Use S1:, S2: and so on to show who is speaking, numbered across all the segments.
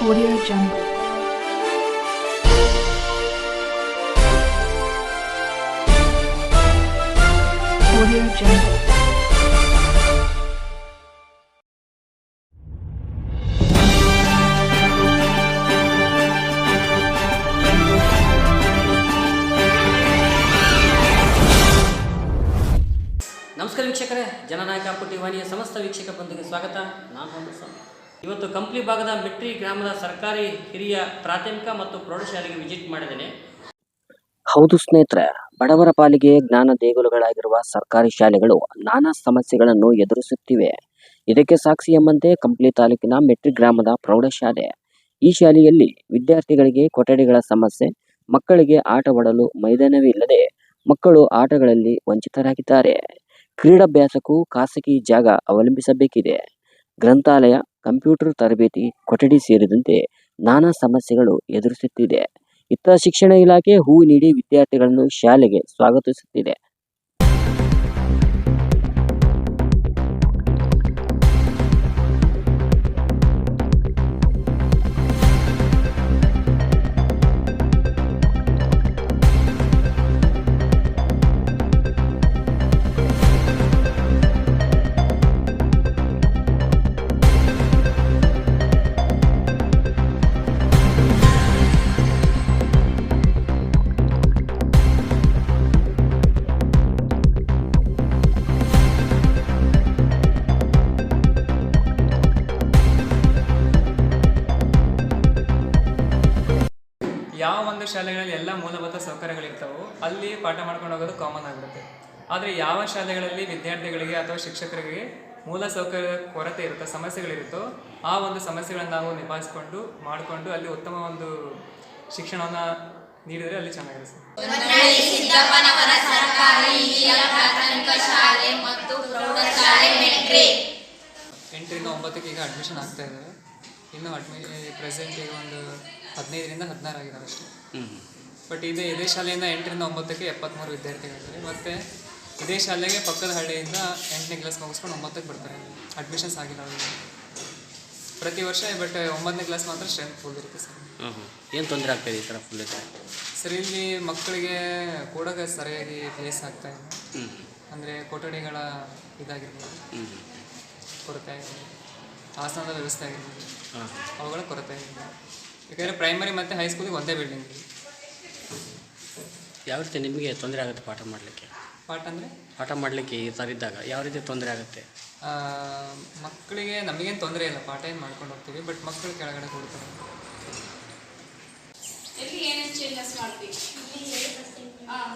S1: Audio Jungle. Audio Jungle.
S2: ನಮಸ್ಕಾರ ವೀಕ್ಷಕರೇ ಜನನಾಯಕ ಪುಟ್ಟಿ ವಾಹಿನಿಯ ಸಮಸ್ತ ವೀಕ್ಷಕ ಬಂಧುಗೆ ಸ್ವಾಗತ ನಾನು ಹೊಂದಸ ಇವತ್ತು ಕಂಪ್ಲಿ ಭಾಗದ ಮಿಟ್ರಿ ಗ್ರಾಮದ ಸರ್ಕಾರಿ ಹಿರಿಯ ಪ್ರಾಥಮಿಕ ಮತ್ತು ಪ್ರೌಢಶಾಲೆಗೆ ವಿಜಿಟ್ ಮಾಡಿದ್ದೇನೆ.
S3: ಹೌದು ಸ್ನೇಹಿತರೆ, ಬಡವರ ಪಾಲಿಗೆ ಜ್ಞಾನ ದೇಗುಲಗಳಾಗಿರುವ ಸರ್ಕಾರಿ ಶಾಲೆಗಳು ನಾನಾ ಸಮಸ್ಯೆಗಳನ್ನು ಎದುರಿಸುತ್ತಿವೆ. ಇದಕ್ಕೆ ಸಾಕ್ಷಿ ಎಂಬಂತೆ ಕಂಪ್ಲಿ ತಾಲೂಕಿನ ಮೆಟ್ರಿಕ್ ಗ್ರಾಮದ ಪ್ರೌಢಶಾಲೆ. ಈ ಶಾಲೆಯಲ್ಲಿ ವಿದ್ಯಾರ್ಥಿಗಳಿಗೆ ಕೊಠಡಿಗಳ ಸಮಸ್ಯೆ, ಮಕ್ಕಳಿಗೆ ಆಟವಾಡಲು ಮೈದಾನವೇ ಇಲ್ಲದೆ ಮಕ್ಕಳು ಆಟಗಳಲ್ಲಿ ವಂಚಿತರಾಗಿದ್ದಾರೆ. ಕ್ರೀಡಾಭ್ಯಾಸಕ್ಕೂ ಖಾಸಗಿ ಜಾಗ ಅವಲಂಬಿಸಬೇಕಿದೆ. ಗ್ರಂಥಾಲಯ ಕಂಪ್ಯೂಟರ್ ತರಬೇತಿ ಕೊಠಡಿ ಸೇರಿದಂತೆ ನಾನಾ ಸಮಸ್ಯೆಗಳು ಎದುರಿಸುತ್ತಿದೆ. ಇತ್ತ ಶಿಕ್ಷಣ ಇಲಾಖೆ ಹೂ ನೀಡಿ ವಿದ್ಯಾರ್ಥಿಗಳನ್ನು ಶಾಲೆಗೆ ಸ್ವಾಗತಿಸುತ್ತಿದೆ.
S4: ಶಾಲೆಗಳಲ್ಲಿ ಎಲ್ಲ ಮೂಲಭೂತ ಸೌಕರ್ಯಗಳಿರ್ತಾವೋ ಅಲ್ಲಿ ಪಾಠ ಮಾಡ್ಕೊಂಡು ಹೋಗೋದು ಕಾಮನ್ ಆಗಿರುತ್ತೆ. ಆದರೆ ಯಾವ ಶಾಲೆಗಳಲ್ಲಿ ವಿದ್ಯಾರ್ಥಿಗಳಿಗೆ ಅಥವಾ ಶಿಕ್ಷಕರಿಗೆ ಮೂಲ ಸೌಕರ್ಯ ಕೊರತೆ ಇರುತ್ತೋ ಸಮಸ್ಯೆಗಳಿರುತ್ತೋ ಆ ಒಂದು ಸಮಸ್ಯೆಗಳನ್ನು ನಾವು ನಿಭಾಯಿಸ್ಕೊಂಡು ಮಾಡಿಕೊಂಡು ಅಲ್ಲಿ ಉತ್ತಮ ಒಂದು ಶಿಕ್ಷಣವನ್ನು ನೀಡಿದರೆ ಅಲ್ಲಿ ಚೆನ್ನಾಗಿರುತ್ತೆ ಎಂಟರಿಂದ ಒಂಬತ್ತಕ್ಕೆ ಈಗ ಅಡ್ಮಿಷನ್ ಆಗ್ತಾ ಇದೆ. ಇನ್ನು ಅಡ್ಮಿ ಪ್ರೆಸೆಂಟ್ ಈಗ ಒಂದು ಹದಿನೈದರಿಂದ ಹದಿನಾರು ಆಗಿದ್ದಾರೆ ಅಷ್ಟೇ. ಬಟ್ ಇದೇ ಇದೇ ಶಾಲೆಯಿಂದ ಎಂಟರಿಂದ ಒಂಬತ್ತಕ್ಕೆ ಎಪ್ಪತ್ತ್ಮೂರು ವಿದ್ಯಾರ್ಥಿಗಳಿದ್ದಾರೆ ಮತ್ತು ಇದೇ ಶಾಲೆಗೆ ಪಕ್ಕದ ಹಳ್ಳಿಯಿಂದ ಎಂಟನೇ ಕ್ಲಾಸ್ ಮುಗಿಸ್ಕೊಂಡು ಒಂಬತ್ತಕ್ಕೆ ಬರ್ತಾರೆ. ಅಡ್ಮಿಷನ್ಸ್ ಆಗಿಲ್ಲ ಅವರಿಗೆ. ಪ್ರತಿ ವರ್ಷ ಬಟ್ ಒಂಬತ್ತನೇ ಕ್ಲಾಸ್ ಮಾತ್ರ ಸ್ಟ್ರೆಂತ್ ಫುಲ್ ಇರುತ್ತೆ ಸರ್.
S3: ಏನು ತೊಂದರೆ ಆಗ್ತಾ ಈ ಥರ ಫುಲ್ ಇದೆ
S4: ಸರ್ ಇಲ್ಲಿ ಮಕ್ಕಳಿಗೆ ಕೂಡಕ್ಕೆ ಸರಿಯಾಗಿ ಪ್ಲೇಸ್ ಆಗ್ತಾ ಇಲ್ಲ. ಅಂದರೆ ಕೊಠಡಿಗಳ ಇದಾಗಿರ್ಬೋದು. ಕೊರತೆ ಆಗಿರ್ಬೋದು. ಆಸನದ ವ್ಯವಸ್ಥೆ ಆಗಿರ್ಬೋದು. ಅವುಗಳ ಕೊರತೆ ಆಗಿರ್ಬೋದು. ಯಾಕಂದರೆ ಪ್ರೈಮರಿ ಮತ್ತು ಹೈಸ್ಕೂಲಿಗೆ ಒಂದೇ ಬಿಲ್ಡಿಂಗ್
S3: ಯಾವ ರೀತಿ ನಿಮಗೆ ತೊಂದರೆ ಆಗುತ್ತೆ ಪಾಠ ಮಾಡಲಿಕ್ಕೆ?
S4: ಪಾಠ ಅಂದರೆ?
S3: ಪಾಠ ಮಾಡಲಿಕ್ಕೆ ಈ ಥರ ಇದ್ದಾಗ ಯಾವ ರೀತಿ ತೊಂದರೆ ಆಗುತ್ತೆ?
S4: ಮಕ್ಕಳಿಗೆ ನಮಗೇನು ತೊಂದರೆ ಇಲ್ಲ ಪಾಠ ಏನು ಮಾಡ್ಕೊಂಡು ಹೋಗ್ತೀವಿ ಬಟ್ ಮಕ್ಕಳು ಕೆಳಗಡೆ ಕೊಡ್ತಾರೆ.
S5: ಎಲ್ಲಿ ಏನೇನು ಚೇಂಜಸ್ ಮಾಡ್ತೀವಿ ಹಾಂ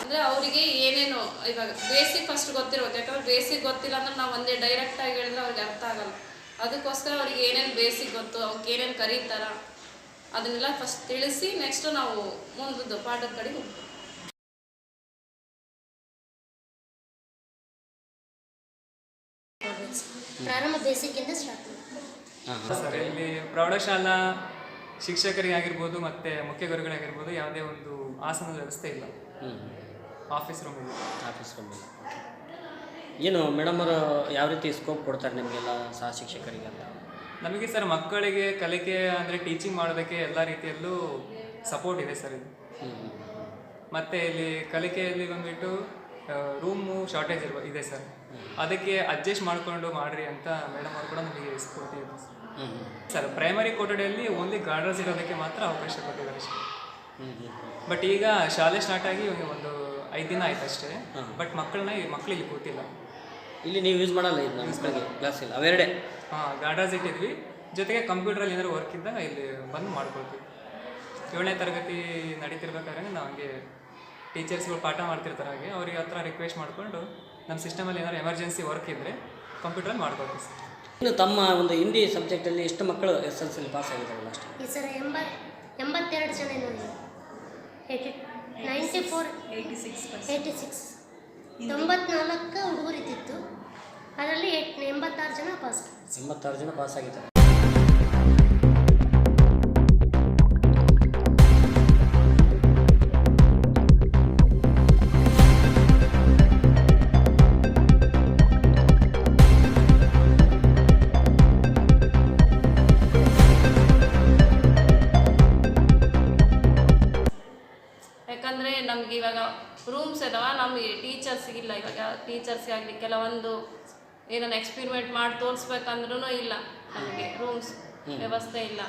S5: ಅಂದರೆ ಅವರಿಗೆ ಏನೇನು ಇವಾಗ ಬೇಸಿಕ್ ಫಸ್ಟ್ ಗೊತ್ತಿರೋದು ಯಾಕಂದ್ರೆ ಬೇಸಿಕ್ ಗೊತ್ತಿಲ್ಲ ಅಂದ್ರೆ ನಾವು ಒಂದೇ ಡೈರೆಕ್ಟ್ ಆಗಿ ಹೇಳಿದ್ರೆ ಅವ್ರಿಗೆ ಅರ್ಥ ಆಗಲ್ಲ. ಅದಕ್ಕೋಸ್ಕರ ಅವ್ರಿಗೆ ಏನೇನು ಬೇಸಿಕ್ ಗೊತ್ತು ಅವ್ಕೆ ಏನೇನು ಕರೀತಾರ ಅದನ್ನೆಲ್ಲ ಫಸ್ಟ್ ತಿಳಿಸಿ ನೆಕ್ಸ್ಟ್ ನಾವು ಮುಂದದ್ದು ಪಾಠದ ಕಡೆ ಹೋಗ್ತೀವಿ
S6: ಪ್ರಾರಂಭ ಬೇಸಿಕ್ಕಿಂದ ಸ್ಟಾರ್ಟ್
S4: ಸರ್ ಇಲ್ಲಿ ಪ್ರೌಢಶಾಲಾ ಶಿಕ್ಷಕರಿಗಾಗಿರ್ಬೋದು ಮತ್ತೆ ಮುಖ್ಯ ಗುರುಗಳಾಗಿರ್ಬೋದು ಯಾವುದೇ ಒಂದು ಆಸನದ ವ್ಯವಸ್ಥೆ ಇಲ್ಲ. ಆಫೀಸ್ ರೂಮ್ ಇಲ್ಲ
S3: ಆಫೀಸ್ ರೂಮಿಲ್ಲ ಏನು ಮೇಡಮ್ ಅವರು ಯಾವ ರೀತಿ ಸ್ಕೋಪ್ ಕೊಡ್ತಾರೆ ನಿಮಗೆಲ್ಲ ಸಹ ಶಿಕ್ಷಕರಿಗೆಲ್ಲ?
S4: ನಮಗೆ ಸರ್ ಮಕ್ಕಳಿಗೆ ಕಲಿಕೆ ಅಂದರೆ ಟೀಚಿಂಗ್ ಮಾಡೋದಕ್ಕೆ ಎಲ್ಲ ರೀತಿಯಲ್ಲೂ ಸಪೋರ್ಟ್ ಇದೆ ಸರ್ ಇದು. ಮತ್ತು ಇಲ್ಲಿ ಕಲಿಕೆಯಲ್ಲಿ ಬಂದ್ಬಿಟ್ಟು ರೂಮು ಶಾರ್ಟೇಜ್ ಇರುವ ಇದೆ ಸರ್. ಅದಕ್ಕೆ ಅಡ್ಜಸ್ಟ್ ಮಾಡಿಕೊಂಡು ಮಾಡ್ರಿ ಅಂತ ಮೇಡಮ್ ಅವರು ಕೂಡ ನಮಗೆ ಕೊಡ್ತಿದ್ದಾರೆ ಸರ್. ಪ್ರೈಮರಿ ಕೊಠಡಿಯಲ್ಲಿ ಓನ್ಲಿ ಗಾರ್ಡನ್ಸ್ ಇರೋದಕ್ಕೆ ಮಾತ್ರ ಅವಕಾಶ ಕೊಟ್ಟಿದ್ದಾರೆ ಸರ್. ಬಟ್ ಈಗ ಶಾಲೆ ಸ್ಟಾರ್ಟ್ ಆಗಿ ಒಂದು ಐದು ದಿನ ಆಯ್ತು ಅಷ್ಟೇ ಬಟ್ ಮಕ್ಕಳನ್ನ ಮಕ್ಕಳಿಗೆ ಕೂತಿಲ್ಲ
S3: ಇಲ್ಲಿ ನೀವು ಯೂಸ್ ಮಾಡಲ್ಲ ಇದು ನಮ್ಮ ಮಕ್ಕಳಿಗೆ ಕ್ಲಾಸ್ ಇಲ್ಲ ಅವೆರಡೇ.
S4: ಹಾಂ ಗಾರ್ಡನ್ಸ್ ಇಟ್ಟಿದ್ವಿ ಜೊತೆಗೆ ಕಂಪ್ಯೂಟ್ರಲ್ಲಿ ಏನಾದ್ರು ವರ್ಕ್ ಇದ್ದಾಗ ಇಲ್ಲಿ ಬಂದು ಮಾಡ್ಕೊಳ್ತೀವಿ. ಏಳನೇ ತರಗತಿ ನಡೀತಿರ್ಬೇಕಾದ್ರೆ ನಾವು ಹಂಗೆ ಟೀಚರ್ಸ್ಗಳು ಪಾಠ ಮಾಡ್ತಿರ್ತಾರೆ ಹಾಗೆ ಅವ್ರಿಗೆ ಹತ್ರ ರಿಕ್ವೆಸ್ಟ್ ಮಾಡಿಕೊಂಡು ನಮ್ಮ ಸಿಸ್ಟಮಲ್ಲಿ ಏನಾದ್ರು ಎಮರ್ಜೆನ್ಸಿ ವರ್ಕ್ ಇದ್ದರೆ ಕಂಪ್ಯೂಟ್ರಲ್ಲಿ ಮಾಡ್ಕೊಳ್ತೀವಿ ಸರ್
S3: ಇನ್ನು ತಮ್ಮ ಒಂದು ಹಿಂದಿ ಸಬ್ಜೆಕ್ಟಲ್ಲಿ ಎಷ್ಟು ಮಕ್ಕಳು ಎಸ್ ಎಲ್ ಸಿಲಿ ಪಾಸ್ ಆಗಿದ್ದಾರೆ ಅಷ್ಟೇ
S6: ಈ ಸರ ಎಂಬತ್ ಎಂಬತ್ತೆರಡು ಜನ eighty ninety four eighty six eighty six ತೊಂಬತ್ನಾಲ್ಕು ಹುಡುಗರಿದ್ದಿತ್ತು. ಅದರಲ್ಲಿ ಎಂಬತ್ತಾರು ಜನ ಪಾಸ್
S3: ಎಂಬತ್ತಾರು ಜನ ಪಾಸ್ ಆಗಿದ್ದಾರೆ.
S5: ಯಾಕಂದರೆ ನಮಗೆ ಇವಾಗ ರೂಮ್ಸ್ ಇದಾವೆ ನಮಗೆ ಟೀಚರ್ಸ್ಗಿಲ್ಲ ಇವಾಗ ಟೀಚರ್ಸ್ಗಾಗಲಿ ಕೆಲವೊಂದು ಏನನ್ನ ಎಕ್ಸ್ಪಿರಿಮೆಂಟ್ ಮಾಡಿ ತೋರಿಸ್ಬೇಕಂದ್ರೂ ಇಲ್ಲ. ನಮಗೆ ರೂಮ್ಸ್ ವ್ಯವಸ್ಥೆ ಇಲ್ಲ.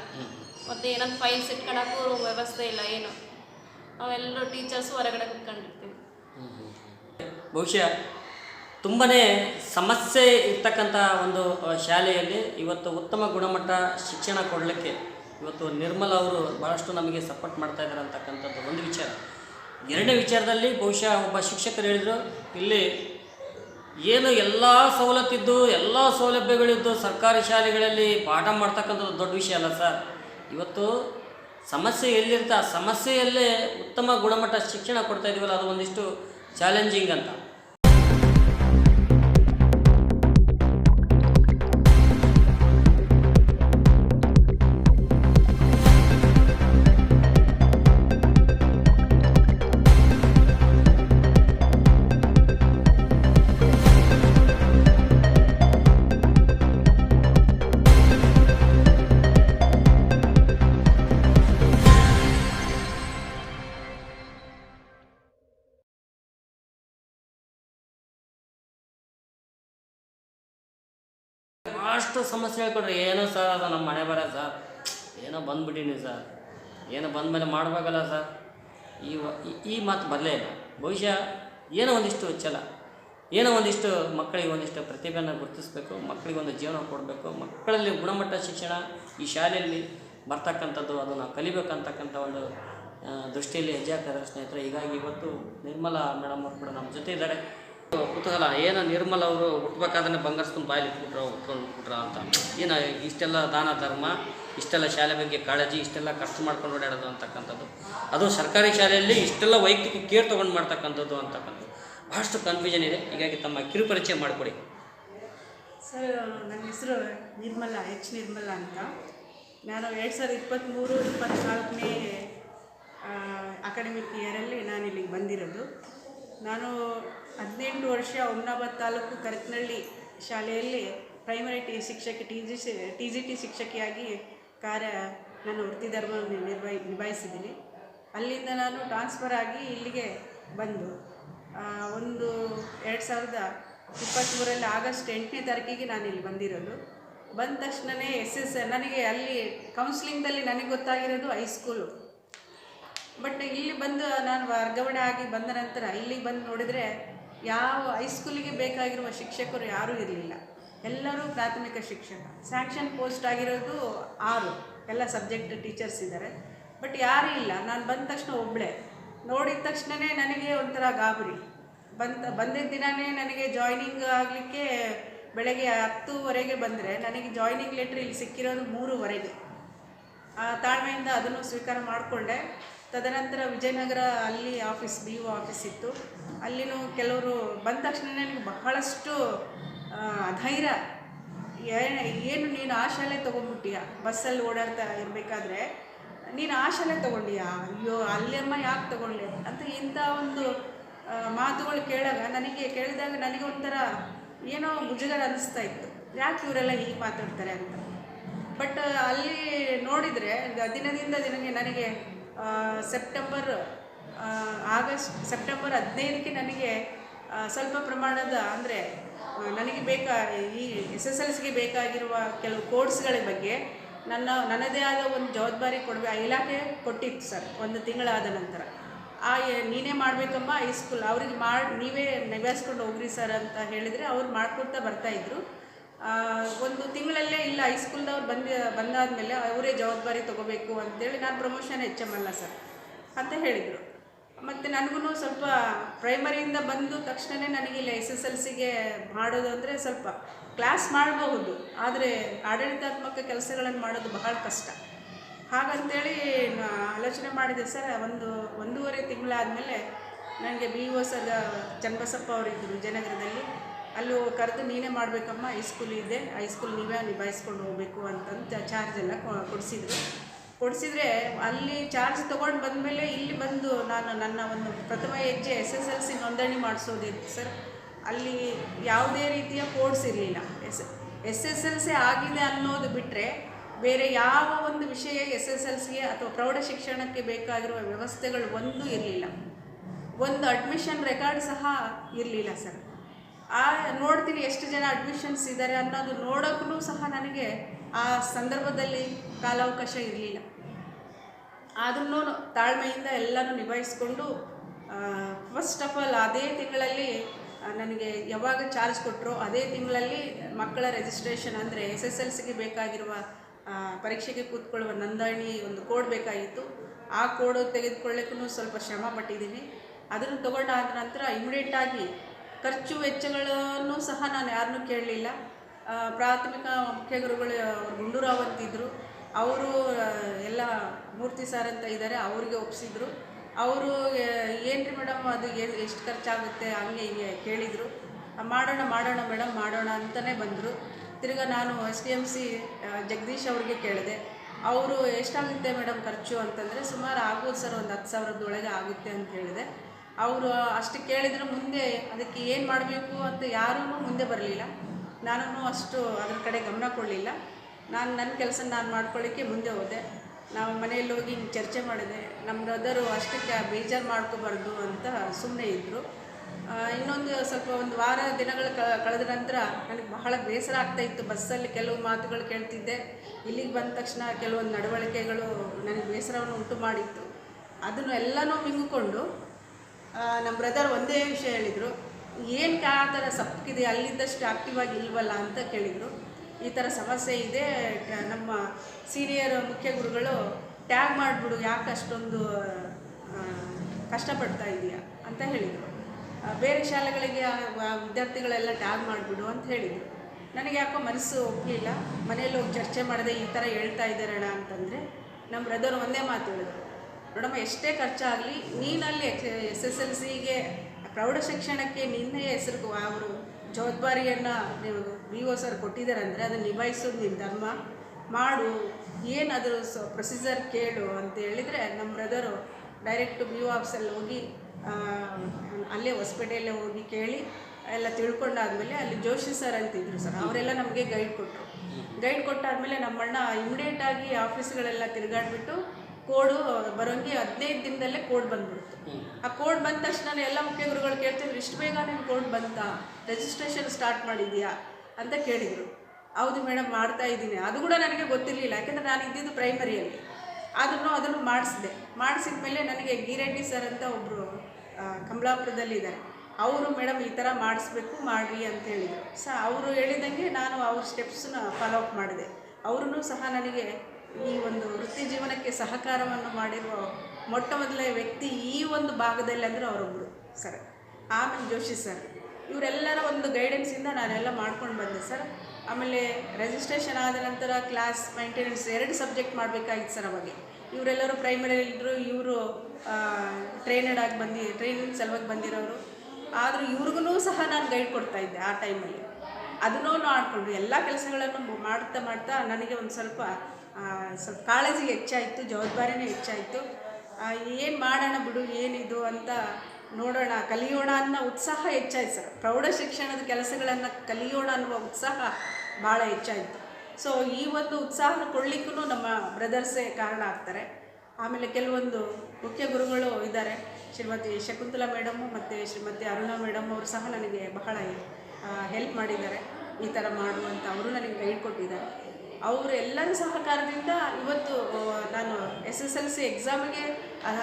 S5: ಮತ್ತು ಏನನ್ನ ಫೈಲ್ಸ್ ಇಟ್ಕೊಳಕ್ಕೂ ರೂಮ್ ವ್ಯವಸ್ಥೆ ಇಲ್ಲ ಏನು. ನಾವೆಲ್ಲರೂ ಟೀಚರ್ಸ್ ಹೊರಗಡೆ ಕುತ್ಕೊಂಡಿರ್ತೀವಿ.
S2: ಬಹುಶಃ ತುಂಬಾ ಸಮಸ್ಯೆ ಇರ್ತಕ್ಕಂಥ ಒಂದು ಶಾಲೆಯಲ್ಲಿ ಇವತ್ತು ಉತ್ತಮ ಗುಣಮಟ್ಟ ಶಿಕ್ಷಣ ಕೊಡಲಿಕ್ಕೆ ಇವತ್ತು ನಿರ್ಮಲ ಅವರು ಭಾಳಷ್ಟು ನಮಗೆ ಸಪೋರ್ಟ್ ಮಾಡ್ತಾ ಇದ್ದಾರೆ ಅಂತಕ್ಕಂಥದ್ದು ಒಂದು ವಿಚಾರ. ಎರಡನೇ ವಿಚಾರದಲ್ಲಿ ಬಹುಶಃ ಒಬ್ಬ ಶಿಕ್ಷಕರು ಹೇಳಿದರು ಇಲ್ಲಿ ಏನು ಎಲ್ಲ ಸವಲತ್ತಿದ್ದು, ಎಲ್ಲ ಸೌಲಭ್ಯಗಳಿದ್ದು ಸರ್ಕಾರಿ ಶಾಲೆಗಳಲ್ಲಿ ಪಾಠ ಮಾಡ್ತಕ್ಕಂಥದ್ದು ದೊಡ್ಡ ವಿಷಯ ಅಲ್ಲ ಸರ್. ಇವತ್ತು ಸಮಸ್ಯೆ ಎಲ್ಲಿರ್ತ ಸಮಸ್ಯೆಯಲ್ಲೇ ಉತ್ತಮ ಗುಣಮಟ್ಟ ಶಿಕ್ಷಣ ಕೊಡ್ತಾ ಇದೀವಲ್ಲ, ಅದು ಒಂದಿಷ್ಟು ಚಾಲೆಂಜಿಂಗ್ ಅಂತ. ಭಾಳಷ್ಟು ಸಮಸ್ಯೆ ಹೇಳ್ಕೊಡ್ರಿ ಏನೋ ಸರ್ ಅದು ನಮ್ಮ ಮನೆ ಬರ ಸರ್. ಏನೋ ಬಂದ್ಬಿಟ್ಟೀನಿ ಸರ್. ಏನೋ ಬಂದ ಮೇಲೆ ಮಾಡಬೇಕಲ್ಲ ಸರ್. ಈ- ಈ ಮಾತು ಬರಲೇ ಇಲ್ಲ. ಬಹುಶಃ ಏನೋ ಒಂದಿಷ್ಟು ಚಲ ಏನೋ ಒಂದಿಷ್ಟು ಮಕ್ಕಳಿಗೆ ಒಂದಿಷ್ಟು ಪ್ರತಿಭೆಯನ್ನು ಗುರುತಿಸಬೇಕು, ಮಕ್ಕಳಿಗೆ ಒಂದು ಜೀವನ ಕೊಡಬೇಕು, ಮಕ್ಕಳಲ್ಲಿ ಗುಣಮಟ್ಟ ಶಿಕ್ಷಣ ಈ ಶಾಲೆಯಲ್ಲಿ ಬರ್ತಕ್ಕಂಥದ್ದು ಅದನ್ನು ಕಲಿಬೇಕಂತಕ್ಕಂಥ ಒಂದು ದೃಷ್ಟಿಯಲ್ಲಿ ಹೆಜ್ಜೆ ಹಾಕಿದ್ರೆ ಸ್ನೇಹಿತರೆ, ಹೀಗಾಗಿ ಇವತ್ತು ನಿರ್ಮಲಾ ಮೇಡಮ್ ಅವರು ಕೂಡ ನಮ್ಮ ಜೊತೆ ಇದ್ದಾರೆ. ಕುತೂಹಲ. ಏನು ನಿರ್ಮಲ ಅವರು ಹುಟ್ಟಬೇಕಾದ್ರೆ ಬಂಗಾರಸ್ಕೊಂಡು ಬಾಯಲ್ಲಿ ಇಟ್ಬಿಟ್ರ ಉಟ್ಕೊಂಡು ಬಿಟ್ರ ಅಂತ. ಏನು ಇಷ್ಟೆಲ್ಲ ದಾನ ಧರ್ಮ, ಇಷ್ಟೆಲ್ಲ ಶಾಲೆ ಬಗ್ಗೆ ಕಾಳಜಿ, ಇಷ್ಟೆಲ್ಲ ಖರ್ಚು ಮಾಡ್ಕೊಂಡು ಓಡಾಡೋದು ಅಂತಕ್ಕಂಥದ್ದು. ಅದು ಸರ್ಕಾರಿ ಶಾಲೆಯಲ್ಲಿ ಇಷ್ಟೆಲ್ಲ ವೈಯಕ್ತಿಕ ಕೇರ್ ತೊಗೊಂಡು ಮಾಡ್ತಕ್ಕಂಥದ್ದು ಅಂತಕ್ಕಂಥದ್ದು. ಭಾಳಷ್ಟು ಕನ್ಫ್ಯೂಷನ್ ಇದೆ. ಹೀಗಾಗಿ ತಮ್ಮ ಕಿರುಪರಿಚಯ ಮಾಡಿಕೊಡಿ.
S7: ಸರ್, ನನ್ನ ಹೆಸರು ನಿರ್ಮಲ, ಎಚ್ ನಿರ್ಮಲ ಅಂತ. ನಾನು ಎರಡು ಸಾವಿರದ ಇಪ್ಪತ್ತ್ಮೂರು ಇಪ್ಪತ್ತ್ನಾಲ್ಕನೇ ಅಕಾಡೆಮಿಕ್ ಇಯರಲ್ಲಿ ನಾನು ಇಲ್ಲಿಗೆ ಬಂದಿರೋದು. ನಾನು ಹದಿನೆಂಟು ವರ್ಷ ಹುಮ್ನಾಬಾದ್ ತಾಲೂಕು ಕರಕನಹಳ್ಳಿ ಶಾಲೆಯಲ್ಲಿ ಪ್ರೈಮರಿ ಟಿ ಶಿಕ್ಷಕಿ, T G T G T ಶಿಕ್ಷಕಿಯಾಗಿ ಕಾರ್ಯ ನಾನು ವೃತ್ತಿ ಧರ್ಮವನ್ನು ನಿರ್ವಹಿ, ನಿಭಾಯಿಸಿದ್ದೀನಿ. ಅಲ್ಲಿಂದ ನಾನು ಟ್ರಾನ್ಸ್ಫರ್ ಆಗಿ ಇಲ್ಲಿಗೆ ಬಂದು ಒಂದು ಎರಡು ಸಾವಿರದ ಇಪ್ಪತ್ತ್ಮೂರಲ್ಲಿ ಆಗಸ್ಟ್ ಎಂಟನೇ ತಾರೀಕಿಗೆ ನಾನು ಇಲ್ಲಿ ಬಂದಿರೋದು. ಬಂದ ತಕ್ಷಣವೇ ಎಸ್ ಎಸ್, ನನಗೆ ಅಲ್ಲಿ ಕೌನ್ಸ್ಲಿಂಗ್ದಲ್ಲಿ ನನಗೆ ಗೊತ್ತಾಗಿರೋದು ಹೈಸ್ಕೂಲು ಬಟ್ ಇಲ್ಲಿ ಬಂದು ನಾನು ವರ್ಗಾವಣೆ ಆಗಿ ಬಂದ ನಂತರ, ಇಲ್ಲಿಗೆ ಬಂದು ನೋಡಿದರೆ ಯಾವ ಹೈಸ್ಕೂಲಿಗೆ ಬೇಕಾಗಿರುವ ಶಿಕ್ಷಕರು ಯಾರೂ ಇರಲಿಲ್ಲ. ಎಲ್ಲರೂ ಪ್ರಾಥಮಿಕ ಶಿಕ್ಷಕ. ಸ್ಯಾಂಕ್ಷನ್ ಪೋಸ್ಟ್ ಆಗಿರೋದು ಆರು. ಎಲ್ಲ ಸಬ್ಜೆಕ್ಟ್ ಟೀಚರ್ಸ್ ಇದ್ದಾರೆ ಬಟ್ ಯಾರೂ ಇಲ್ಲ. ನಾನು ಬಂದ ತಕ್ಷಣ ಒಬ್ಬಳೆ ನೋಡಿದ ತಕ್ಷಣವೇ ನನಗೆ ಒಂಥರ ಗಾಬರಿ. ಬಂತ, ಬಂದಿದ್ದ ದಿನವೇ ನನಗೆ ಜಾಯ್ನಿಂಗ್ ಆಗಲಿಕ್ಕೆ ಬೆಳಗ್ಗೆ ಹತ್ತುವರೆಗೆ ಬಂದರೆ ನನಗೆ ಜಾಯ್ನಿಂಗ್ ಲೆಟ್ರ್ ಇಲ್ಲಿ ಸಿಕ್ಕಿರೋದು ಮೂರುವರೆಗೆ. ತಾಳ್ಮೆಯಿಂದ ಅದನ್ನು ಸ್ವೀಕಾರ ಮಾಡಿಕೊಂಡೆ. ತದನಂತರ ವಿಜಯನಗರ ಅಲ್ಲಿ ಆಫೀಸ್, ಬಿ ಒ ಆಫೀಸ್ ಇತ್ತು. ಅಲ್ಲಿನೂ ಕೆಲವರು ಬಂದ ತಕ್ಷಣ ನನಗೆ ಬಹಳಷ್ಟು ಅಧೈರ್ಯ ಏನು ನೀನು ಆ ಶಾಲೆ ತೊಗೊಂಡ್ಬಿಟ್ಟಿಯಾ? ಬಸ್ಸಲ್ಲಿ ಓಡಾಡ್ತಾ ಇರಬೇಕಾದ್ರೆ, ನೀನು ಆ ಶಾಲೆ ತೊಗೊಂಡಿಯಾ? ಅಯ್ಯೋ, ಅಲ್ಲಿಯಮ್ಮ ಯಾಕೆ ತೊಗೊಳ್ಳಿ ಅಂತ ಇಂಥ ಒಂದು ಮಾತುಗಳು ಕೇಳಾಗ ನನಗೆ, ಕೇಳಿದಾಗ ನನಗೆ ಒಂಥರ ಏನೋ ಮುಜುಗರ ಅನ್ನಿಸ್ತಾ ಇತ್ತು. ಯಾಕೆ ಇವರೆಲ್ಲ ಹೀಗೆ ಮಾತಾಡ್ತಾರೆ ಅಂತ? ಬಟ್ ಅಲ್ಲಿ ನೋಡಿದರೆ, ದಿನದಿಂದ ದಿನಕ್ಕೆ ನನಗೆ ಸೆಪ್ಟೆಂಬರ್ ಆಗಸ್ಟ್, ಸೆಪ್ಟೆಂಬರ್ ಹದಿನೈದಕ್ಕೆ ನನಗೆ ಸ್ವಲ್ಪ ಪ್ರಮಾಣದ ಅಂದರೆ, ನನಗೆ ಬೇಕಾ, ಈ ಎಸ್ ಎಸ್ ಎಲ್ ಸಿಗೆ ಬೇಕಾಗಿರುವ ಕೆಲವು ಕೋರ್ಸ್ಗಳ ಬಗ್ಗೆ ನನ್ನ, ನನ್ನದೇ ಆದ ಒಂದು ಜವಾಬ್ದಾರಿ ಕೊಡಬೇಕು ಆ ಇಲಾಖೆ ಕೊಟ್ಟಿತ್ತು ಸರ್, ಒಂದು ತಿಂಗಳಾದ ನಂತರ. ಆ ನೀನೇ ಮಾಡಬೇಕಮ್ಮ ಹೈಸ್ಕೂಲ್, ಅವ್ರಿಗೆ ಮಾಡಿ, ನೀವೇ ನಿಭಾಯಿಸ್ಕೊಂಡು ಹೋಗ್ರಿ ಸರ್ ಅಂತ ಹೇಳಿದರೆ ಅವ್ರು ಮಾಡ್ಕೊಡ್ತಾ ಬರ್ತಾಯಿದ್ರು ಒಂದು ತಿಂಗಳಲ್ಲೇ ಇಲ್ಲ ಹೈಸ್ಕೂಲ್ದವ್ರು ಬಂದ, ಬಂದಾದಮೇಲೆ ಅವರೇ ಜವಾಬ್ದಾರಿ ತೊಗೋಬೇಕು ಅಂತೇಳಿ ನಾನು ಪ್ರಮೋಷನ್ ಎಚ್ ಎಂ ಅಲ್ಲ ಸರ್ ಅಂತ ಹೇಳಿದರು. ಮತ್ತು ನನಗೂ ಸ್ವಲ್ಪ ಪ್ರೈಮರಿಯಿಂದ ಬಂದ ತಕ್ಷಣವೇ ನನಗೆ ಇಲ್ಲಿ ಎಸ್ ಎಸ್ ಎಲ್ ಸಿಗೆ ಮಾಡೋದು ಅಂದರೆ ಸ್ವಲ್ಪ ಕ್ಲಾಸ್ ಮಾಡಬಹುದು, ಆದರೆ ಆಡಳಿತಾತ್ಮಕ ಕೆಲಸಗಳನ್ನು ಮಾಡೋದು ಬಹಳ ಕಷ್ಟ. ಹಾಗಂತೇಳಿ ಆಲೋಚನೆ ಮಾಡಿದೆ ಸರ್ ಒಂದು ಒಂದೂವರೆ ತಿಂಗಳಾದಮೇಲೆ ನನಗೆ ಬಿ ಒ ಸರ್ ಚನ್ನಬಸಪ್ಪ ಅವರಿದ್ದರು ವಿಜಯನಗರದಲ್ಲಿ ಅಲ್ಲಿ ಕರೆದು ನೀನೇ ಮಾಡಬೇಕಮ್ಮ ಹೈಸ್ಕೂಲ್ ಇದೆ ಹೈಸ್ಕೂಲ್ ನೀವೇ ನಿಭಾಯಿಸ್ಕೊಂಡು ಹೋಗಬೇಕು ಅಂತಂತ ಚಾರ್ಜ್ ಎಲ್ಲ ಕೊಡಿಸಿದ್ರು. ಕೊಡಿಸಿದ್ರೆ ಅಲ್ಲಿ ಚಾರ್ಜ್ ತೊಗೊಂಡು ಬಂದಮೇಲೆ ಇಲ್ಲಿ ಬಂದು ನಾನು ನನ್ನ ಒಂದು ಪ್ರಥಮ ಹೆಜ್ಜೆ ಎಸ್ ಎಸ್ ಎಲ್ ಸಿ ನೋಂದಣಿ ಮಾಡಿಸೋದಿತ್ತು ಸರ್. ಅಲ್ಲಿ ಯಾವುದೇ ರೀತಿಯ ಕೋರ್ಸ್ ಇರಲಿಲ್ಲ. S S S L C ಆಗಿದೆ ಅನ್ನೋದು ಬಿಟ್ಟರೆ ಬೇರೆ ಯಾವ ಒಂದು ವಿಷಯ ಎಸ್ ಎಸ್ ಎಲ್ ಸಿಗೆ ಅಥವಾ ಪ್ರೌಢ ಶಿಕ್ಷಣಕ್ಕೆ ಬೇಕಾಗಿರುವ ವ್ಯವಸ್ಥೆಗಳು ಒಂದೂ ಇರಲಿಲ್ಲ. ಒಂದು ಅಡ್ಮಿಷನ್ ರೆಕಾರ್ಡ್ ಸಹ ಇರಲಿಲ್ಲ ಸರ್. ಆ, ನೋಡ್ತೀನಿ ಎಷ್ಟು ಜನ ಅಡ್ಮಿಷನ್ಸ್ ಇದ್ದಾರೆ ಅನ್ನೋದು ನೋಡೋಕ್ಕೂ ಸಹ ನನಗೆ ಆ ಸಂದರ್ಭದಲ್ಲಿ ಕಾಲಾವಕಾಶ ಇರಲಿಲ್ಲ. ಆದ್ರೂ ತಾಳ್ಮೆಯಿಂದ ಎಲ್ಲನೂ ನಿಭಾಯಿಸ್ಕೊಂಡು ಫಸ್ಟ್ ಆಫ್ ಆಲ್ ಅದೇ ತಿಂಗಳಲ್ಲಿ ನನಗೆ ಯಾವಾಗ ಚಾರ್ಜ್ ಕೊಟ್ಟರು ಅದೇ ತಿಂಗಳಲ್ಲಿ ಮಕ್ಕಳ ರಿಜಿಸ್ಟ್ರೇಷನ್ ಅಂದರೆ ಎಸ್ ಎಸ್ ಎಲ್ ಸಿಗೆ ಬೇಕಾಗಿರುವ ಪರೀಕ್ಷೆಗೆ ಕೂತ್ಕೊಳ್ಳುವ ನೋಂದಣಿ ಒಂದು ಕೋಡ್ ಬೇಕಾಗಿತ್ತು. ಆ ಕೋಡ್ ತೆಗೆದುಕೊಳ್ಳೋಕ್ಕೂ ಸ್ವಲ್ಪ ಶ್ರಮ ಪಟ್ಟಿದ್ದೀನಿ. ಅದನ್ನು ತಗೊಂಡಾದ ನಂತರ ಇಮಿಡಿಯೇಟಾಗಿ ಖರ್ಚು ವೆಚ್ಚಗಳನ್ನು ಸಹ ನಾನು ಯಾರನ್ನೂ ಕೇಳಲಿಲ್ಲ. ಪ್ರಾಥಮಿಕ ಮುಖ್ಯ ಗುರುಗಳು ಗುಂಡೂರಾವ್ ಇದ್ದರು ಅವರು ಎಲ್ಲ ಮೂರ್ತಿ ಸರ್ ಅಂತ ಇದ್ದಾರೆ, ಅವರಿಗೆ ಒಪ್ಪಿಸಿದ್ರು ಅವರು ಏನು ರೀ ಮೇಡಮ್ ಅದು ಎಷ್ಟು ಖರ್ಚಾಗುತ್ತೆ, ಹಂಗೆ ಹಿಂಗೆ ಕೇಳಿದರು. ಮಾಡೋಣ ಮಾಡೋಣ ಮೇಡಮ್, ಮಾಡೋಣ ಅಂತಲೇ ಬಂದರು. ತಿರ್ಗ ನಾನು S D M C Jagadish ಅವ್ರಿಗೆ ಕೇಳಿದೆ. ಅವರು, ಎಷ್ಟಾಗುತ್ತೆ ಮೇಡಮ್ ಖರ್ಚು ಅಂತಂದರೆ ಸುಮಾರು ಆಗ್ಬೋದು ಸರ್, ಒಂದು ಹತ್ತು ಸಾವಿರದೊಳಗೆ ಆಗುತ್ತೆ ಅಂತ ಹೇಳಿದೆ. ಅವರು ಅಷ್ಟು ಕೇಳಿದ್ರೆ ಮುಂದೆ ಅದಕ್ಕೆ ಏನು ಮಾಡಬೇಕು ಅಂತ ಯಾರೂ ಮುಂದೆ ಬರಲಿಲ್ಲ. ನಾನು ಅಷ್ಟು ಅದ್ರ ಕಡೆ ಗಮನ ಕೊಡಲಿಲ್ಲ. ನಾನು ನನ್ನ ಕೆಲಸ ನಾನು ಮಾಡ್ಕೊಳ್ಳಿಕ್ಕೆ ಮುಂದೆ ಹೋದೆ. ನಾವು ಮನೆಯಲ್ಲಿ ಹೋಗಿ ಚರ್ಚೆ ಮಾಡಿದೆ. ನಮ್ಮ ಬ್ರದರು ಅಷ್ಟಕ್ಕೆ ಬೇಜಾರು ಮಾಡ್ಕೋಬಾರ್ದು ಅಂತ ಸುಮ್ಮನೆ ಇದ್ದರು ಇನ್ನೊಂದು ಸ್ವಲ್ಪ ಒಂದು ವಾರ ದಿನಗಳು ಕಳೆದ ನಂತರ ನನಗೆ ಬಹಳ ಬೇಸರ ಆಗ್ತಾ ಇತ್ತು. ಬಸ್ಸಲ್ಲಿ ಕೆಲವು ಮಾತುಗಳು ಕೇಳ್ತಿದ್ದೆ. ಇಲ್ಲಿಗೆ ಬಂದ ತಕ್ಷಣ ಕೆಲವೊಂದು ನಡವಳಿಕೆಗಳು ನನಗೆ ಬೇಸರವನ್ನು ಉಂಟು ಮಾಡಿತ್ತು. ಅದನ್ನು ಎಲ್ಲನೂ ಮಿಂಗಿಕೊಂಡು ನಮ್ಮ ಬ್ರದರ್ ಒಂದೇ ವಿಷಯ ಹೇಳಿದರು ಏನಕ್ಕೆ ಆ ಥರ ಸಪ್ಕಿದೆ ಅಲ್ಲಿದ್ದಷ್ಟು ಆಕ್ಟಿವ್ ಆಗಿ ಇಲ್ವಲ್ಲ? ಅಂತ ಕೇಳಿದರು. ಈ ಥರ ಸಮಸ್ಯೆ ಇದೆ ನಮ್ಮ ಸೀನಿಯರ್ ಮುಖ್ಯ ಗುರುಗಳು ಟ್ಯಾಗ್ ಮಾಡಿಬಿಡು, ಯಾಕೆ ಅಷ್ಟೊಂದು ಕಷ್ಟಪಡ್ತಾ ಇದೆಯಾ? ಅಂತ ಹೇಳಿದರು. ಬೇರೆ ಶಾಲೆಗಳಿಗೆ ವಿದ್ಯಾರ್ಥಿಗಳೆಲ್ಲ ಟ್ಯಾಗ್ ಮಾಡಿಬಿಡು ಅಂತ ಹೇಳಿದರು. ನನಗೆ ಯಾಕೋ ಮನಸ್ಸು ಒಪ್ಪಲಿಲ್ಲ ಮನೇಲಿ ಹೋಗಿ ಚರ್ಚೆ ಮಾಡದೆ ಈ ಥರ ಹೇಳ್ತಾ ಇದ್ದಾರಣ ಅಂತಂದರೆ ನಮ್ಮ ಬ್ರದರ್ ಒಂದೇ ಮಾತು ಹೇಳಿದ್ರು. ನೋಡಮ್ಮ ಎಷ್ಟೇ ಖರ್ಚಾಗಲಿ ನೀನಲ್ಲಿ ಎಸ್ ಎಸ್ ಎಲ್ ಸಿಗೆ ಪ್ರೌಢ ಶಿಕ್ಷಣಕ್ಕೆ ನಿನ್ನೆ ಹೆಸರು ಅವರು ಜವಾಬ್ದಾರಿಯನ್ನು ನೀವು ಬಿ ಒ ಸರ್ ಕೊಟ್ಟಿದ್ದಾರೆ ಅಂದರೆ ಅದನ್ನು ನಿಭಾಯಿಸೋದು ನಿನ್ನ ಧರ್ಮ. ಮಾಡು ಏನಾದರೂ ಸೊ ಪ್ರೊಸೀಜರ್ ಕೇಳು ಅಂತ ಹೇಳಿದರೆ ನಮ್ಮ ಬ್ರದರು ಡೈರೆಕ್ಟ್ ಬಿ ಓ ಆಫೀಸಲ್ಲಿ ಹೋಗಿ ಅಲ್ಲೇ ಹೊಸಪೇಟೆಯಲ್ಲೇ ಹೋಗಿ ಕೇಳಿ ಎಲ್ಲ ತಿಳ್ಕೊಂಡಾದಮೇಲೆ ಅಲ್ಲಿ ಜೋಶಿ ಸರ್ ಅಂತಿದ್ರು ಸರ್ ಅವರೆಲ್ಲ ನಮಗೆ ಗೈಡ್ ಕೊಟ್ಟರು ಗೈಡ್ ಕೊಟ್ಟಾದಮೇಲೆ ನಮ್ಮಣ್ಣ ಇಮಿಡಿಯೇಟಾಗಿ ಆಫೀಸ್ಗಳೆಲ್ಲ ತಿರುಗಾಡ್ಬಿಟ್ಟು ಕೋಡು ಬರೋಂಗೆ ಹದಿನೈದು ದಿನದಲ್ಲೇ ಕೋಡ್ ಬಂದ್ಬಿಡ್ತು. ಆ ಕೋಡ್ ಬಂದ ತಕ್ಷಣ ಎಲ್ಲ ಮುಖ್ಯ ಗುರುಗಳು ಕೇಳ್ತಿದ್ರು ಇಷ್ಟು ಬೇಗ ನಿಮ್ಮ ಕೋಡ್ ಬಂತಾ? ರಿಜಿಸ್ಟ್ರೇಷನ್ ಸ್ಟಾರ್ಟ್ ಮಾಡಿದ್ಯಾ? ಅಂತ ಕೇಳಿದರು. ಹೌದು ಮೇಡಮ್ ಮಾಡ್ತಾ ಇದ್ದೀನಿ. ಅದು ಕೂಡ ನನಗೆ ಗೊತ್ತಿರಲಿಲ್ಲ ಯಾಕೆಂದರೆ ನಾನು ಇದ್ದಿದ್ದು ಪ್ರೈಮರಿಯಲ್ಲಿ ಅದನ್ನು ಅದನ್ನು ಮಾಡಿಸಿದೆ. ಮಾಡಿಸಿದ ಮೇಲೆ ನನಗೆ ಗಿರೆಡ್ಡಿ ಸರ್ ಅಂತ ಒಬ್ಬರು ಕಮಲಾಪುರದಲ್ಲಿದ್ದಾರೆ ಅವರು ಮೇಡಮ್ ಈ ಥರ ಮಾಡಿಸ್ಬೇಕು ಮಾಡಿರಿ ಅಂತ ಹೇಳಿದರು. ಸ ಅವರು ಹೇಳಿದಂಗೆ ನಾನು ಅವ್ರ ಸ್ಟೆಪ್ಸನ್ನ ಫಾಲೋ ಅಪ್ ಮಾಡಿದೆ. ಅವರೂ ಸಹ ನನಗೆ ಈ ಒಂದು ವೃತ್ತಿ ಜೀವನಕ್ಕೆ ಸಹಕಾರವನ್ನು ಮಾಡಿರುವ ಮೊಟ್ಟ ಮೊದಲೇ ವ್ಯಕ್ತಿ ಈ ಒಂದು ಭಾಗದಲ್ಲಿ ಅಂದರೆ ಅವರೊಬ್ಬರು ಸರ್. ಆಮೇಲೆ ಜೋಶಿ ಸರ್. ಇವರೆಲ್ಲರ ಒಂದು ಗೈಡೆನ್ಸಿಂದ ನಾನೆಲ್ಲ ಮಾಡ್ಕೊಂಡು ಬಂದೆ, ಸರ್. ಆಮೇಲೆ ರಿಜಿಸ್ಟ್ರೇಷನ್ ಆದ ನಂತರ ಕ್ಲಾಸ್ ಮೈಂಟೆನೆನ್ಸ್ ಎರಡು ಸಬ್ಜೆಕ್ಟ್ ಮಾಡಬೇಕಾಗಿತ್ತು, ಸರ್, ಅವಾಗೆ. ಇವರೆಲ್ಲರೂ ಪ್ರೈಮರಿ ಇದ್ದರು ಇವರು ಟ್ರೈನಡ್ ಆಗಿ ಬಂದು ಟ್ರೈನಿಂಗ್ ಸಲುವಾಗಿ ಬಂದಿರೋರು. ಆದರೂ ಇವ್ರಿಗೂ ಸಹ ನಾನು ಗೈಡ್ ಕೊಡ್ತಾ ಇದ್ದೆ ಆ ಟೈಮಲ್ಲಿ ಅದನ್ನೂ ಮಾಡಿಕೊಂಡು ಎಲ್ಲ ಕೆಲಸಗಳನ್ನು ಮಾಡ್ತಾ ಮಾಡ್ತಾ ನನಗೆ ಒಂದು ಸ್ವಲ್ಪ ಸ್ವಲ್ಪ ಕಾಳಜಿ ಹೆಚ್ಚಾಯಿತು, ಜವಾಬ್ದಾರಿನೇ ಹೆಚ್ಚಾಯಿತು. ಏನು ಮಾಡೋಣ ಬಿಡು, ಏನಿದು ಅಂತ ನೋಡೋಣ, ಕಲಿಯೋಣ ಅನ್ನೋ ಉತ್ಸಾಹ ಹೆಚ್ಚಾಯ್ತು ಸರ್. ಪ್ರೌಢ ಶಿಕ್ಷಣದ ಕೆಲಸಗಳನ್ನು ಕಲಿಯೋಣ ಅನ್ನುವ ಉತ್ಸಾಹ ಭಾಳ ಹೆಚ್ಚಾಯಿತು. ಸೊ ಈ ಒಂದು ಉತ್ಸಾಹ ಕೊಡಲಿಕ್ಕೂ ನಮ್ಮ ಬ್ರದರ್ಸೇ ಕಾರಣ ಆಗ್ತಾರೆ. ಆಮೇಲೆ ಕೆಲವೊಂದು ಮುಖ್ಯ ಗುರುಗಳು ಇದ್ದಾರೆ. ಶ್ರೀಮತಿ ಶಕುಂತಲಾ ಮೇಡಮು ಮತ್ತು ಶ್ರೀಮತಿ ಅರುಣಾ ಮೇಡಮ್ ಅವರು ಸಹ ನನಗೆ ಬಹಳ ಹೆಲ್ಪ್ ಮಾಡಿದ್ದಾರೆ. ಈ ಥರ ಮಾಡುವಂಥ ಅವರು ನನಗೆ ಗೈಡ್ ಕೊಟ್ಟಿದ್ದಾರೆ. ಅವರು ಎಲ್ಲರ ಸಹಕಾರದಿಂದ ಇವತ್ತು ನಾನು ಎಸ್ ಎಸ್ ಎಲ್ ಸಿ ಎಕ್ಸಾಮ್ಗೆ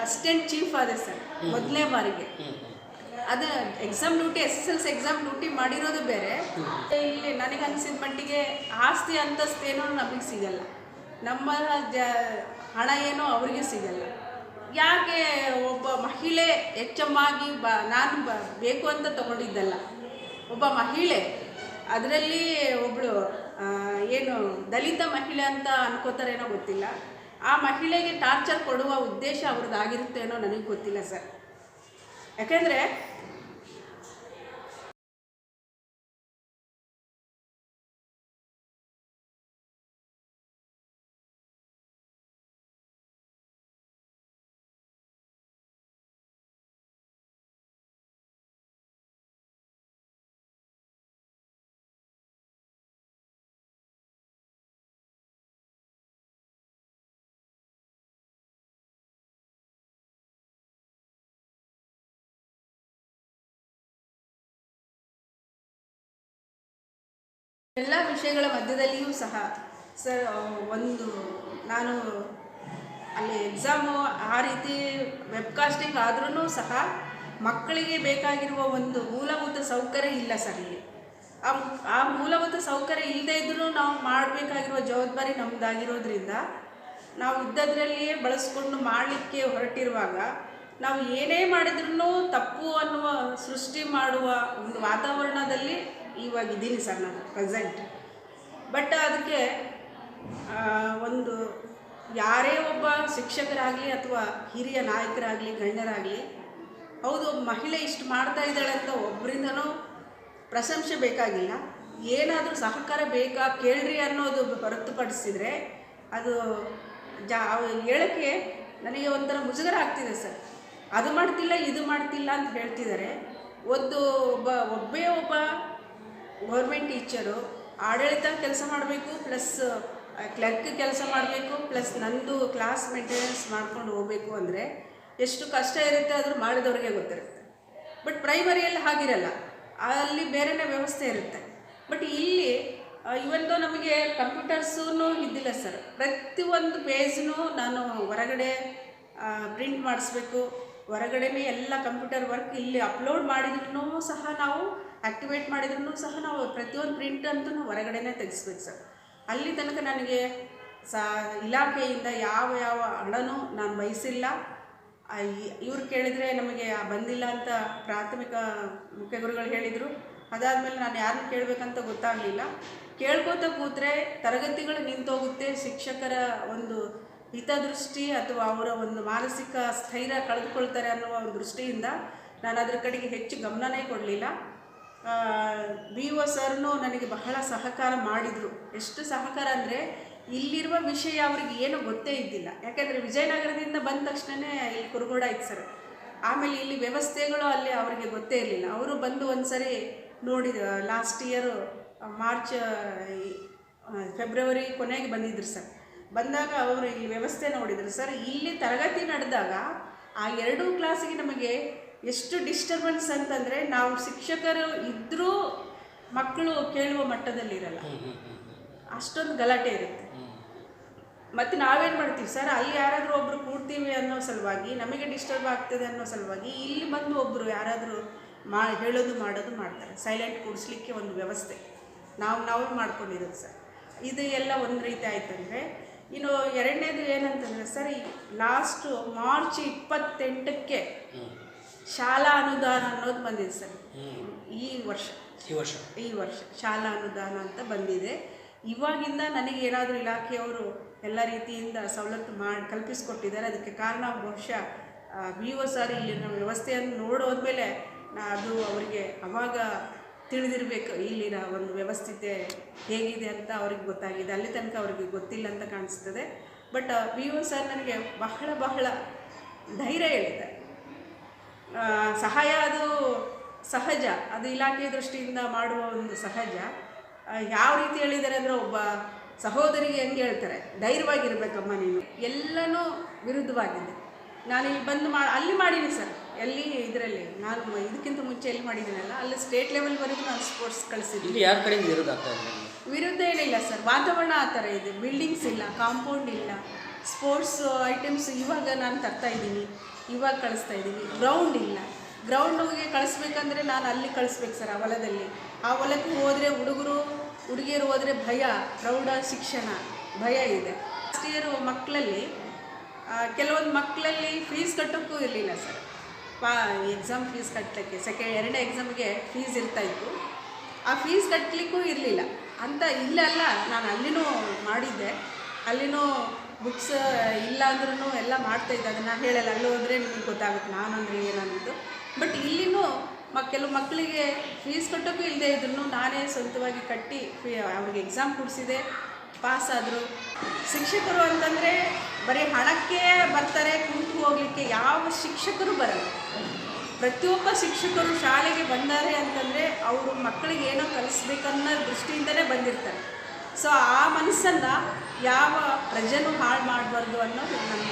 S7: ಅಸಿಸ್ಟೆಂಟ್ ಚೀಫ್ ಆದೆ ಸರ್ ಮೊದಲನೇ ಬಾರಿಗೆ. ಅದು exam duty S S L C exam duty ಮಾಡಿರೋದು ಬೇರೆ. ಇಲ್ಲಿ ನನಗೆ ಅನಿಸಿದ ಮಟ್ಟಿಗೆ ಆಸ್ತಿ ಅಂತಸ್ತೇನೋ ನಮಗೆ ಸಿಗಲ್ಲ. ನಮ್ಮ ಜ ಹಣ ಏನೋ ಅವರಿಗೆ ಸಿಗಲ್ಲ. ಯಾಕೆ ಒಬ್ಬ ಮಹಿಳೆ ಹೆಚ್ಚಮ್ಮಾಗಿ ಬ ನಾನು ಬ ಬೇಕು ಅಂತ ತಗೊಂಡಿದ್ದಲ್ಲ. ಒಬ್ಬ ಮಹಿಳೆ ಅದರಲ್ಲಿ ಒಬ್ಬಳು ಏನು ದಲಿತ ಮಹಿಳೆ ಅಂತ ಅನ್ಕೋತಾರೇನೋ ಗೊತ್ತಿಲ್ಲ. ಆ ಮಹಿಳೆಗೆ ಟಾರ್ಚರ್ ಕೊಡುವ ಉದ್ದೇಶ ಅವ್ರದ್ದಾಗಿರುತ್ತೇನೋ ನನಗೆ ಗೊತ್ತಿಲ್ಲ ಸರ್. ಯಾಕೆಂದರೆ ಎಲ್ಲ ವಿಷಯಗಳ ಮಧ್ಯದಲ್ಲಿಯೂ ಸಹ, ಸರ್ ಒಂದು ನಾನು ಅಲ್ಲಿ ಎಕ್ಸಾಮು ಆ ರೀತಿ ವೆಬ್ಕಾಸ್ಟಿಂಗ್ ಆದ್ರೂ ಸಹ ಮಕ್ಕಳಿಗೆ ಬೇಕಾಗಿರುವ ಒಂದು ಮೂಲಭೂತ ಸೌಕರ್ಯ ಇಲ್ಲ ಸರ್ ಇಲ್ಲಿ. ಆ ಆ ಮೂಲಭೂತ ಸೌಕರ್ಯ ಇಲ್ಲದೇ ಇದ್ರೂ ನಾವು ಮಾಡಬೇಕಾಗಿರುವ ಜವಾಬ್ದಾರಿ ನಮ್ಮದಾಗಿರೋದ್ರಿಂದ ನಾವು ಇದ್ದದ್ರಲ್ಲಿಯೇ ಬಳಸ್ಕೊಂಡು ಮಾಡಲಿಕ್ಕೆ ಹೊರಟಿರುವಾಗ, ನಾವು ಏನೇ ಮಾಡಿದ್ರೂ ತಪ್ಪು ಅನ್ನುವ ಸೃಷ್ಟಿ ಮಾಡುವ ಒಂದು ವಾತಾವರಣದಲ್ಲಿ ಇವಾಗ ಇದ್ದೀನಿ ಸರ್ ನಾನು, ಪ್ರೆಸೆಂಟ್. ಬಟ್ ಅದಕ್ಕೆ ಒಂದು ಯಾರೇ ಒಬ್ಬ ಶಿಕ್ಷಕರಾಗಲಿ ಅಥವಾ ಹಿರಿಯ ನಾಯಕರಾಗಲಿ, ಗಣ್ಯರಾಗಲಿ, ಹೌದು ಮಹಿಳೆ ಇಷ್ಟು ಮಾಡ್ತಾ ಇದ್ದಾಳೆ ಅಂತ ಒಬ್ಬರಿಂದನೂ ಪ್ರಶಂಸೆ ಬೇಕಾಗಿಲ್ಲ. ಏನಾದರೂ ಸಹಕಾರ ಬೇಕಾ ಕೇಳ್ರಿ ಅನ್ನೋದು ಹೊರತುಪಡಿಸಿದರೆ ಅದು ಜಾ ಹೇಳೋಕ್ಕೆ ನನಗೆ ಒಂಥರ ಮುಜುಗರ ಆಗ್ತಿದೆ ಸರ್. ಅದು ಮಾಡ್ತಿಲ್ಲ, ಇದು ಮಾಡ್ತಿಲ್ಲ ಅಂತ ಹೇಳ್ತಿದ್ದಾರೆ. ಒಂದು ಒಬ್ಬ, ಒಬ್ಬೇ ಒಬ್ಬ ಗೌರ್ಮೆಂಟ್ ಟೀಚರು ಆಡಳಿತ ಕೆಲಸ ಮಾಡಬೇಕು, ಪ್ಲಸ್ ಕ್ಲರ್ಕ್ ಕೆಲಸ ಮಾಡಬೇಕು, ಪ್ಲಸ್ ನಂದು ಕ್ಲಾಸ್ ಮೇಂಟೆನೆನ್ಸ್ ಮಾಡ್ಕೊಂಡು ಹೋಗಬೇಕು ಅಂದರೆ ಎಷ್ಟು ಕಷ್ಟ ಇರುತ್ತೆ ಆದರೂ ಮಾಡಿದವ್ರಿಗೆ ಗೊತ್ತಿರುತ್ತೆ. ಬಟ್ ಪ್ರೈಮರಿಯಲ್ಲಿ ಹಾಗಿರಲ್ಲ, ಅಲ್ಲಿ ಬೇರೆನೇ ವ್ಯವಸ್ಥೆ ಇರುತ್ತೆ. ಬಟ್ ಇಲ್ಲಿ ಇವತ್ತು ನಮಗೆ ಕಂಪ್ಯೂಟರ್ಸೂ ಇದ್ದಿಲ್ಲ ಸರ್, ಪ್ರತಿಯೊಂದು ಪೇಜ್ನೂ ನಾನು ಹೊರಗಡೆ ಪ್ರಿಂಟ್ ಮಾಡಿಸ್ಬೇಕು, ಹೊರಗಡೆನೇ ಎಲ್ಲ ಕಂಪ್ಯೂಟರ್ ವರ್ಕ್ ಇಲ್ಲಿ ಅಪ್ಲೋಡ್ ಮಾಡಿದ್ರು ಸಹ ನಾವು ಆ್ಯಕ್ಟಿವೇಟ್ ಮಾಡಿದ್ರೂ ಸಹ ನಾವು ಪ್ರತಿಯೊಂದು ಪ್ರಿಂಟ್ ಅಂತೂ ನಾವು ಹೊರಗಡೆನೇ ತೆಗಿಸ್ಬೇಕು ಸರ್. ಅಲ್ಲಿ ತನಕ ನನಗೆ ಸಾ ಇಲಾಖೆಯಿಂದ ಯಾವ ಯಾವ ಹಣನೂ ನಾನು ಬಯಸಿಲ್ಲ. ಇವ್ರು ಕೇಳಿದರೆ ನಮಗೆ ಬಂದಿಲ್ಲ ಅಂತ ಪ್ರಾಥಮಿಕ ಮುಖ್ಯ ಗುರುಗಳು ಹೇಳಿದರು. ಅದಾದಮೇಲೆ ನಾನು ಯಾರನ್ನು ಕೇಳಬೇಕಂತ ಗೊತ್ತಾಗಲಿಲ್ಲ. ಕೇಳ್ಕೋತ ಕೂತ್ರೆ ತರಗತಿಗಳು ನಿಂತೋಗುತ್ತೆ. ಶಿಕ್ಷಕರ ಒಂದು ಹಿತದೃಷ್ಟಿ ಅಥವಾ ಅವರ ಒಂದು ಮಾನಸಿಕ ಸ್ಥೈರ್ಯ ಕಳೆದುಕೊಳ್ತಾರೆ ಅನ್ನುವ ಒಂದು ದೃಷ್ಟಿಯಿಂದ ನಾನು ಅದರ ಕಡೆಗೆ ಹೆಚ್ಚು ಗಮನನೇ ಕೊಡಲಿಲ್ಲ. ಬಿ ಒ ಸರ್ನು ನನಗೆ ಬಹಳ ಸಹಕಾರ ಮಾಡಿದರು. ಎಷ್ಟು ಸಹಕಾರ ಅಂದರೆ ಇಲ್ಲಿರುವ ವಿಷಯ ಅವ್ರಿಗೆ ಏನು ಗೊತ್ತೇ ಇದ್ದಿಲ್ಲ. ಯಾಕೆಂದರೆ ವಿಜಯನಗರದಿಂದ ಬಂದ ತಕ್ಷಣವೇ ಇಲ್ಲಿ ಕುರುಗೋಡ ಇತ್ತು ಸರ್. ಆಮೇಲೆ ಇಲ್ಲಿ ವ್ಯವಸ್ಥೆಗಳು ಅಲ್ಲಿ ಅವರಿಗೆ ಗೊತ್ತೇ ಇರಲಿಲ್ಲ. ಅವರು ಬಂದು ಒಂದು ಸರಿ ನೋಡಿದ ಲಾಸ್ಟ್ ಇಯರು ಮಾರ್ಚ್ ಫೆಬ್ರವರಿ ಕೊನೆಗೆ ಬಂದಿದ್ರು ಸರ್. ಬಂದಾಗ ಅವರು ಇಲ್ಲಿ ವ್ಯವಸ್ಥೆ ನೋಡಿದರು ಸರ್. ಇಲ್ಲಿ ತರಗತಿ ನಡೆದಾಗ ಆ ಎರಡೂ ಕ್ಲಾಸಿಗೆ ನಮಗೆ ಎಷ್ಟು ಡಿಸ್ಟರ್ಬೆನ್ಸ್ ಅಂತಂದರೆ ನಾವು ಶಿಕ್ಷಕರು ಇದ್ದರೂ ಮಕ್ಕಳು ಕೇಳುವ ಮಟ್ಟದಲ್ಲಿರಲ್ಲ. ಅಷ್ಟೊಂದು ಗಲಾಟೆ ಇರುತ್ತೆ. ಮತ್ತು ನಾವೇನು ಮಾಡ್ತೀವಿ? ಸರ್ ಅಲ್ಲಿ ಯಾರಾದರೂ ಒಬ್ಬರು ಕೂಡ್ತೀವಿ ಅನ್ನೋ ಸಲುವಾಗಿ ನಮಗೆ ಡಿಸ್ಟರ್ಬ್ ಆಗ್ತದೆ ಅನ್ನೋ ಸಲುವಾಗಿ ಇಲ್ಲಿ ಬಂದು ಒಬ್ಬರು ಯಾರಾದರೂ ಮಾ ಹೇಳೋದು ಮಾಡೋದು ಮಾಡ್ತಾರೆ. ಸೈಲೆಂಟ್ ಕೂಡಿಸ್ಲಿಕ್ಕೆ ಒಂದು ವ್ಯವಸ್ಥೆ. ನಾವು ನಾವೇ ಮಾಡ್ಕೊಂಡಿರೋದು ಸರ್. ಇದು ಎಲ್ಲ ಒಂದು ರೀತಿ ಆಯ್ತಂದರೆ ಇನ್ನು ಎರಡನೇದು ಏನಂತಂದರೆ ಸರ್ ಈ ಲಾಸ್ಟು ಮಾರ್ಚ್ ಇಪ್ಪತ್ತೆಂಟಕ್ಕೆ ಶಾಲಾ ಅನುದಾನ ಅನ್ನೋದು ಬಂದಿದೆ ಸರ್. ಈ ವರ್ಷ.
S2: ಈ ವರ್ಷ.
S7: ಈ ವರ್ಷ. ಶಾಲಾ ಅನುದಾನ ಅಂತ ಬಂದಿದೆ. ಇವಾಗಿಂದ ನನಗೆ ಏನಾದರೂ ಇಲಾಖೆಯವರು ಎಲ್ಲ ರೀತಿಯಿಂದ ಸವಲತ್ತು ಮಾಡಿ ಕಲ್ಪಿಸಿಕೊಟ್ಟಿದ್ದಾರೆ. ಅದಕ್ಕೆ ಕಾರಣ ಬಹುಶಃ ಬಿ ಒ ಸರ್ ಇಲ್ಲಿನ ವ್ಯವಸ್ಥೆಯನ್ನು ನೋಡೋದ್ಮೇಲೆ ಅದು ಅವರಿಗೆ ಅವಾಗ ತಿಳಿದಿರಬೇಕು ಇಲ್ಲಿನ ಒಂದು ವ್ಯವಸ್ಥಿತೆ ಹೇಗಿದೆ ಅಂತ ಅವ್ರಿಗೆ ಗೊತ್ತಾಗಿದೆ. ಅಲ್ಲಿ ತನಕ ಅವ್ರಿಗೆ ಗೊತ್ತಿಲ್ಲ ಅಂತ ಕಾಣಿಸ್ತದೆ. ಬಟ್ ಬಿ ಒ ಸರ್ ನನಗೆ ಬಹಳ ಬಹಳ ಧೈರ್ಯ ಹೇಳಿದ್ದಾರೆ. ಸಹಾಯ ಅದು ಸಹಜ ಅದು ಇಲಾಖೆ ದೃಷ್ಟಿಯಿಂದ ಮಾಡುವ ಒಂದು ಸಹಜ. ಯಾವ ರೀತಿ ಹೇಳಿದ್ದಾರೆ ಅಂದರೆ ಒಬ್ಬ ಸಹೋದರಿಗೆ ಹೆಂಗೆ ಹೇಳ್ತಾರೆ? ಧೈರ್ಯವಾಗಿರ್ಬೇಕಮ್ಮ ನೀನು. ಎಲ್ಲನೂ ವಿರುದ್ಧವಾಗಿದೆ. ನಾನು ಇಲ್ಲಿ ಬಂದು ಮಾ ಅಲ್ಲಿ ಮಾಡೀನಿ ಸರ್. ಎಲ್ಲಿ ಇದರಲ್ಲಿ ನಾನು ಇದಕ್ಕಿಂತ ಮುಂಚೆ ಎಲ್ಲಿ ಮಾಡಿದ್ದೀನಲ್ಲ ಅಲ್ಲಿ ಸ್ಟೇಟ್ ಲೆವೆಲ್ವರೆಗೂ ನಾನು ಸ್ಪೋರ್ಟ್ಸ್ ಕಳಿಸಿದ್ದೀನಿ.
S2: ಯಾರ ಕಡೆ ವಿರುದ್ಧ
S7: ವಿರುದ್ಧ ಏನಿಲ್ಲ ಸರ್. ವಾತಾವರಣ ಆ ಥರ ಇದೆ. ಬಿಲ್ಡಿಂಗ್ಸ್ ಇಲ್ಲ ಕಾಂಪೌಂಡ್ ಇಲ್ಲ. ಸ್ಪೋರ್ಟ್ಸ್ ಐಟಮ್ಸ್ ಇವಾಗ ನಾನು ತರ್ತಾ ಇದ್ದೀನಿ. ಇವಾಗ ಕಳಿಸ್ತಾ ಇದ್ದೀನಿ. ಗ್ರೌಂಡ್ ಇಲ್ಲ. ಗ್ರೌಂಡಿಗೆ ಕಳಿಸ್ಬೇಕಂದ್ರೆ ನಾನು ಅಲ್ಲಿ ಕಳಿಸ್ಬೇಕು ಸರ್, ಆ ಹೊಲದಲ್ಲಿ. ಆ ಹೊಲಕ್ಕೆ ಹೋದರೆ ಹುಡುಗರು, ಹುಡುಗಿಯರು ಹೋದರೆ ಭಯ, ಪ್ರೌಢ ಶಿಕ್ಷಣ, ಭಯ ಇದೆ. ಲಾಸ್ಟ್ ಇಯರ್ ಮಕ್ಕಳಲ್ಲಿ ಕೆಲವೊಂದು ಮಕ್ಕಳಲ್ಲಿ ಫೀಸ್ ಕಟ್ಟೋಕ್ಕೂ ಇರಲಿಲ್ಲ ಸರ್. ಪಾ ಎಕ್ಸಾಮ್ ಫೀಸ್ ಕಟ್ಟಲಿಕ್ಕೆ ಸೆಕೆಂಡ್ ಎರಡನೇ ಎಕ್ಸಾಮ್ಗೆ ಫೀಸ್ ಇರ್ತಾಯಿತ್ತು ಆ ಫೀಸ್ ಕಟ್ಟಲಿಕ್ಕೂ ಇರಲಿಲ್ಲ. ಅಂತ ಇಲ್ಲಲ್ಲ ನಾನು ಅಲ್ಲಿನೂ ಮಾಡಿದ್ದೆ. ಅಲ್ಲಿನೂ ಬುಕ್ಸ್ ಇಲ್ಲ ಅಂದ್ರೂ ಎಲ್ಲ ಮಾಡ್ತಾಯಿದ್ದೆ ಅದನ್ನು ನಾನು ಹೇಳಲ್ಲ, ಅಲ್ಲಿ ಹೋದರೆ ನಿಮಗೆ ಗೊತ್ತಾಗುತ್ತೆ ನಾನು ಅಂದರೆ ಏನನ್ನೋದು ಬಟ್ ಇಲ್ಲಿನೂ ಮ, ಕೆಲವು ಮಕ್ಕಳಿಗೆ ಫೀಸ್ ಕಟ್ಟೋಕ್ಕೂ ಇಲ್ಲದೆ ಇದ್ರೂ ನಾನೇ ಸ್ವಂತವಾಗಿ ಕಟ್ಟಿ ಫೀ ಅವ್ರಿಗೆ ಎಕ್ಸಾಮ್ ಕೊಡಿಸಿದೆ ಪಾಸ್ ಆದರು. ಶಿಕ್ಷಕರು ಅಂತಂದರೆ ಬರೀ ಹಣಕ್ಕೆ ಬರ್ತಾರೆ, ಕುಂತು ಹೋಗಲಿಕ್ಕೆ ಯಾವ ಶಿಕ್ಷಕರು ಬರಲ್ಲ. ಪ್ರತಿಯೊಬ್ಬ ಶಿಕ್ಷಕರು ಶಾಲೆಗೆ ಬಂದಾರೆ ಅಂತಂದರೆ ಅವರು ಮಕ್ಕಳಿಗೆ ಏನೋ ಕಲಿಸ್ಬೇಕನ್ನೋ ದೃಷ್ಟಿಯಿಂದಲೇ ಬಂದಿರ್ತಾರೆ. ಸೊ ಆ ಮನಸ್ಸನ್ನು ಯಾವ ಪ್ರಜೆನೂ ಹಾಳು ಮಾಡಬಾರ್ದು ಅನ್ನೋದು ನನ್ನ